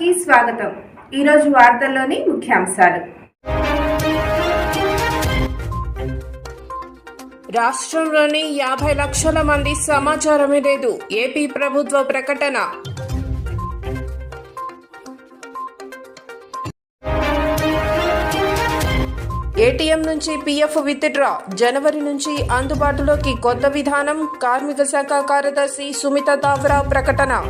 కి స్వాగతం. ఈరోజు వార్తల్లోని ముఖ్యాంశాలు. రాష్ట్రంలోని యాభై లక్షల మంది సమాచారమే లేదు. ఏపీ ప్రభుత్వ ప్రకటన. ఏటీఎం నుంచి పీఎఫ్ విత్డ్రా. జనవరి నుంచి అందుబాటులోకి కొత్త విధానం. కార్మిక శాఖ కార్యదర్శి సుమిత తావ్రా ప్రకటన.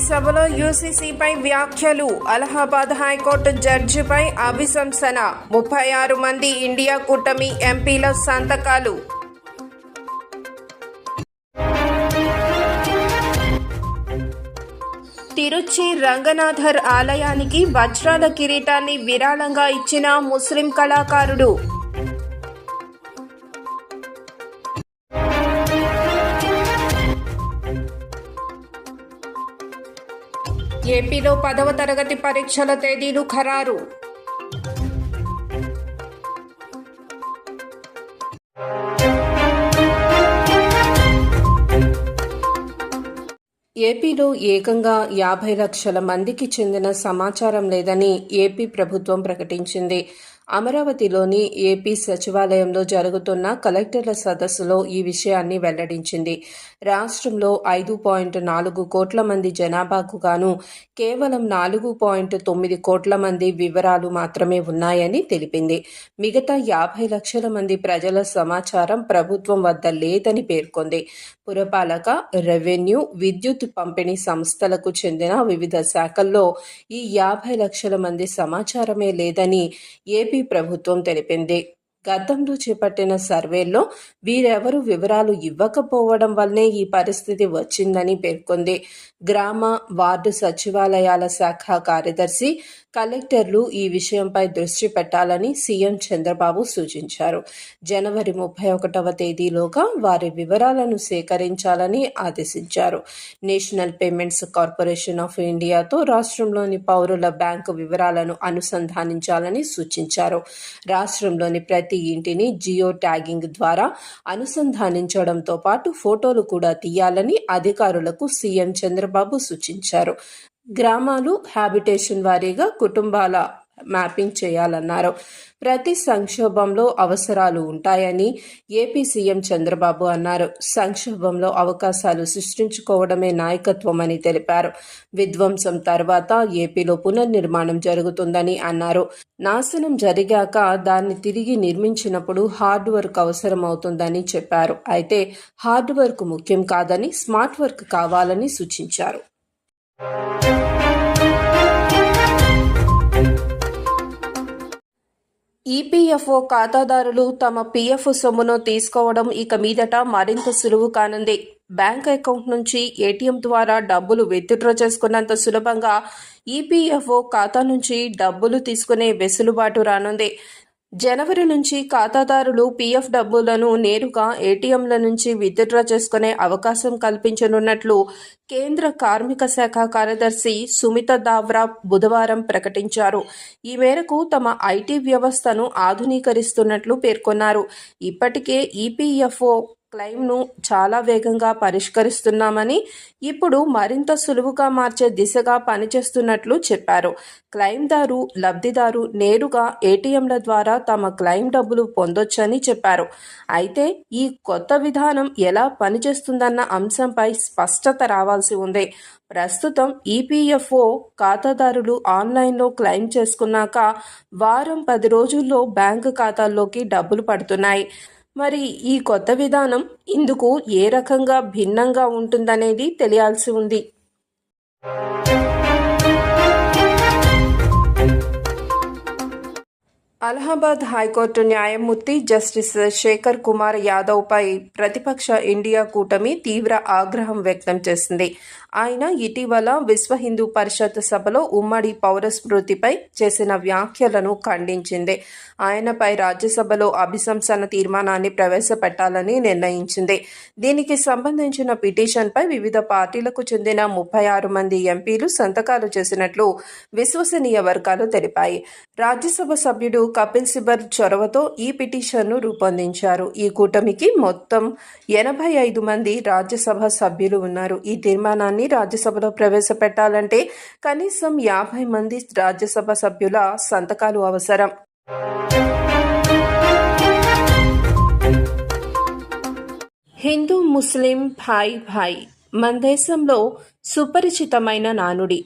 సభలో యూసీసీపై వ్యాఖ్యలు. అలహాబాద్ హైకోర్టు జడ్జిపై అభిశంసన. ముప్పై ఆరు మంది ఇండియా కూటమి ఎంపీల సంతకాలు. తిరుచి రంగనాథర్ ఆలయానికి వజ్రాల కిరీటాన్ని విరాళంగా ఇచ్చిన ముస్లిం కళాకారుడు. ఏపీలో పదవ తరగతి పరీక్షల తేదీలు ఖరారు. ఏపీలో ఏకంగా యాభై లక్షల మందికి చెందిన సమాచారం లేదని ఏపీ ప్రభుత్వం ప్రకటించింది. అమరావతిలోని ఏపీ సచివాలయంలో జరుగుతున్న కలెక్టర్ల సదస్సులో ఈ విషయాన్ని వెల్లడించింది. రాష్ట్రంలో ఐదు పాయింట్ నాలుగు కోట్ల మంది జనాభాకు గాను కేవలం నాలుగు పాయింట్ తొమ్మిది కోట్ల మంది వివరాలు మాత్రమే ఉన్నాయని తెలిపింది. మిగతా యాభై లక్షల మంది ప్రజల సమాచారం ప్రభుత్వం వద్ద లేదని పేర్కొంది. పురపాలక రెవెన్యూ విద్యుత్ పంపిణీ సంస్థలకు చెందిన వివిధ శాఖల్లో ఈ యాభై లక్షల మంది సమాచారమే లేదని ఏపీ ప్రభుత్వం తెలిపింది గతంలో చేపట్టిన సర్వేల్లో వీరెవరు వివరాలు ఇవ్వకపోవడం వల్లనే ఈ పరిస్థితి వచ్చిందని పేర్కొంది. గ్రామ వార్డు సచివాలయాల శాఖ కార్యదర్శి కలెక్టర్లు ఈ విషయంపై దృష్టి పెట్టాలని సీఎం చంద్రబాబు సూచించారు. జనవరి ముప్పై ఒకటవ తేదీలోగా వారి వివరాలను సేకరించాలని ఆదేశించారు. నేషనల్ పేమెంట్స్ కార్పొరేషన్ ఆఫ్ ఇండియాతో రాష్ట్రంలోని పౌరుల బ్యాంకు వివరాలను అనుసంధానించాలని సూచించారు. రాష్ట్రంలోని ప్రతి ఇంటిని జియో ట్యాగింగ్ ద్వారా అనుసంధానించడంతో పాటు ఫోటోలు కూడా తీయాలని అధికారులకు సీఎం చంద్రబాబు సూచించారు. గ్రామాలు హ్యాబిటేషన్ వారీగా కుటుంబాల మ్యాపింగ్ చేయాలన్నారు. ప్రతి సంక్షోభంలో అవసరాలు ఉంటాయని ఏపీ సీఎం చంద్రబాబు అన్నారు. సంక్షోభంలో అవకాశాలు సృష్టించుకోవడమే నాయకత్వం అని తెలిపారు. విధ్వంసం తర్వాత ఏపీలో పునర్నిర్మాణం జరుగుతుందని అన్నారు. నాశనం జరిగాక దాన్ని తిరిగి నిర్మించినప్పుడు హార్డ్ వర్క్ అవసరం అవుతుందని చెప్పారు. అయితే హార్డ్ వర్క్ ముఖ్యం కాదని స్మార్ట్ వర్క్ కావాలని సూచించారు. ఈపీఎఫ్ఓ ఖాతాదారులు తమ పీఎఫ్ సొమ్మును తీసుకోవడం ఇక మీదట మరింత సులువు కానుంది. బ్యాంక్ అకౌంట్ నుంచి ఏటీఎం ద్వారా డబ్బులు విత్డ్రా చేసుకున్నంత సులభంగా ఈపీఎఫ్ఓ ఖాతా నుంచి డబ్బులు తీసుకునే వెసులుబాటు రానుంది. జనవరి నుంచి ఖాతాదారులు పీఎఫ్ డబ్బులను నేరుగా ఏటీఎంల నుంచి విత్డ్రా చేసుకునే అవకాశం కల్పించనున్నట్లు కేంద్ర కార్మిక శాఖ కార్యదర్శి సుమిత దావ్రా బుధవారం ప్రకటించారు. ఈ మేరకు తమ ఐటీ వ్యవస్థను ఆధునీకరిస్తున్నట్లు పేర్కొన్నారు. ఇప్పటికే ఈపీఎఫ్ఓ క్లెయిమ్ను చాలా వేగంగా పరిష్కరిస్తున్నామని ఇప్పుడు మరింత సులువుగా మార్చే దిశగా పనిచేస్తున్నట్లు చెప్పారు. క్లెయిమ్దారు లబ్ధిదారు నేరుగా ఏటీఎంల ద్వారా తమ క్లెయిమ్ డబ్బులు పొందొచ్చని చెప్పారు. అయితే ఈ కొత్త విధానం ఎలా పనిచేస్తుందన్న అంశంపై స్పష్టత రావాల్సి ఉంది. ప్రస్తుతం ఈపీఎఫ్ఓ ఖాతాదారులు ఆన్లైన్లో క్లెయిమ్ చేసుకున్నాక వారం పది రోజుల్లో బ్యాంకు ఖాతాల్లోకి డబ్బులు పడుతున్నాయి. మరి ఈ కొత్త విధానం ఇందుకు ఏ రకంగా భిన్నంగా ఉంటుందనేది తెలియాల్సి ఉంది. అలహాబాద్ హైకోర్టు న్యాయమూర్తి జస్టిస్ శేఖర్ కుమార్ యాదవ్పై ప్రతిపక్ష ఇండియా కూటమి తీవ్ర ఆగ్రహం వ్యక్తం చేసింది. ఆయన ఇటీవల విశ్వ హిందూ పరిషత్ సభలో ఉమ్మడి పౌర స్మృతిపై చేసిన వ్యాఖ్యలను ఖండించింది. ఆయనపై రాజ్యసభలో అభిశంసన తీర్మానాన్ని ప్రవేశపెట్టాలని నిర్ణయించింది. దీనికి సంబంధించిన పిటిషన్పై వివిధ పార్టీలకు చెందిన ముప్పై ఆరు మంది ఎంపీలు సంతకాలు చేసినట్లు విశ్వసనీయ వర్గాలు తెలిపాయి. రాజ్యసభ సభ్యుడు కపిల్ సిబర్ చొరవతో ఈ పిటిషన్ను రూపొందించారు. ఈ కూటమికి మొత్తం ఎనభై ఐదు మంది రాజ్యసభ సభ్యులు ఉన్నారు. ఈ తీర్మానాన్ని రాజ్యసభలో ప్రవేశపెట్టాలంటే కనీసం యాభై మంది రాజ్యసభ సభ్యుల సంతకాలు అవసరం. హిందూ ముస్లిం భాయ్ భాయ్ మన దేశంలో సుపరిచితమైన నానుడి.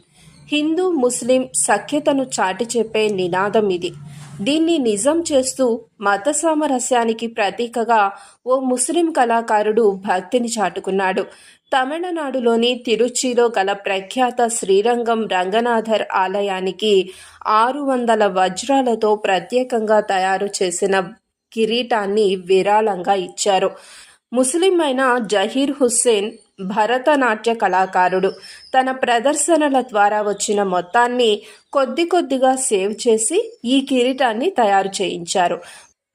హిందూ ముస్లిం సఖ్యతను చాటి చెప్పే నినాదం ఇది. దీన్ని నిజం చేస్తూ మత సామరస్యానికి ప్రతీకగా ఓ ముస్లిం కళాకారుడు భక్తిని చాటుకున్నాడు. తమిళనాడులోని తిరుచిలో గల ప్రఖ్యాత శ్రీరంగం రంగనాథర్ ఆలయానికి ఆరు వందల వజ్రాలతో ప్రత్యేకంగా తయారు చేసిన కిరీటాన్ని విరాళంగా ఇచ్చారు. ముస్లిం అయిన జహీర్ హుస్సేన్ భరతనాట్య కళాకారుడు. తన ప్రదర్శనల ద్వారా వచ్చిన మొత్తాన్ని కొద్ది కొద్దిగా సేవ్ చేసి ఈ కిరీటాన్ని తయారు చేయించారు.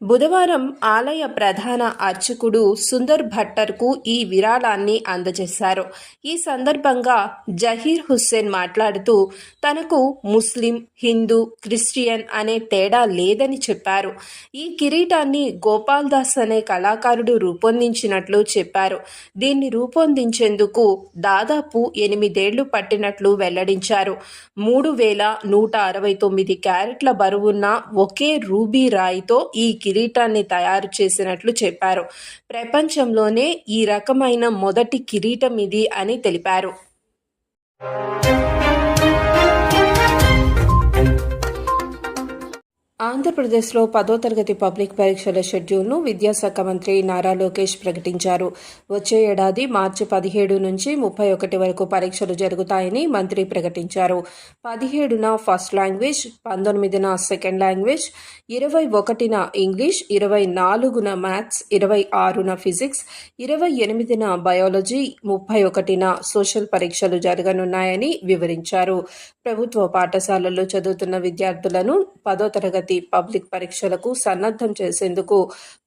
బుధవారం ఆలయ ప్రధాన అర్చకుడు సుందర్ భట్టర్కు ఈ విరాళాన్ని అందజేశారు. ఈ సందర్భంగా జహీర్ హుస్సేన్ మాట్లాడుతూ తనకు ముస్లిం హిందూ క్రిస్టియన్ అనే తేడా లేదని చెప్పారు. ఈ కిరీటాన్ని గోపాల్ దాస్ అనే కళాకారుడు రూపొందించినట్లు చెప్పారు. దీన్ని రూపొందించేందుకు దాదాపు ఎనిమిదేళ్ళు పట్టినట్లు వెల్లడించారు. మూడు వేల నూట అరవై తొమ్మిది క్యారెట్ల బరువున్న ఒకే రూబీ రాయితో ఈ కిరీటాన్ని తయారు చేసినట్లు చెప్పారు. ప్రపంచంలోనే ఈ రకమైన మొదటి కిరీటం ఇది అని తెలిపారు. ఆంధ్రప్రదేశ్లో పదో తరగతి పబ్లిక్ పరీక్షల షెడ్యూల్ను విద్యాశాఖ మంత్రి నారా లోకేష్ ప్రకటించారు. వచ్చే ఏడాది మార్చి పదిహేడు నుంచి ముప్పై ఒకటి వరకు పరీక్షలు జరుగుతాయని మంత్రి ప్రకటించారు. పదిహేడున ఫస్ట్ లాంగ్వేజ్ పంతొమ్మిదిన సెకండ్ లాంగ్వేజ్ ఇరవై ఒకటిన ఇంగ్లీష్ ఇరవై నాలుగున మ్యాథ్స్ ఇరవై ఆరున ఫిజిక్స్ ఇరవై ఎనిమిదిన బయాలజీ ముప్పై ఒకటిన సోషల్ పరీక్షలు జరగనున్నాయని వివరించారు. ప్రభుత్వ పాఠశాలల్లో చదువుతున్న విద్యార్థులను పదో తరగతి పబ్లిక్ పరీక్షలకు సన్నద్ధం చేసేందుకు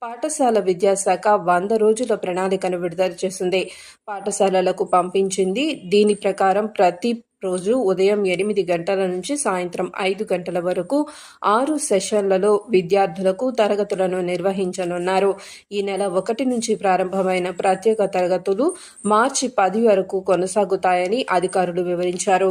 పాఠశాల విద్యాశాఖ వంద రోజుల ప్రణాళికను విడుదల చేసింది. పాఠశాలలకు పంపించింది. దీని ప్రకారం ప్రతి రోజు ఉదయం ఎనిమిది గంటల నుంచి సాయంత్రం ఐదు గంటల వరకు ఆరు సెషన్లలో విద్యార్థులకు తరగతులను నిర్వహించనున్నారు. ఈ నెల ఒకటి నుంచి ప్రారంభమైన ప్రత్యేక తరగతులు మార్చి పది వరకు కొనసాగుతాయని అధికారులు వివరించారు.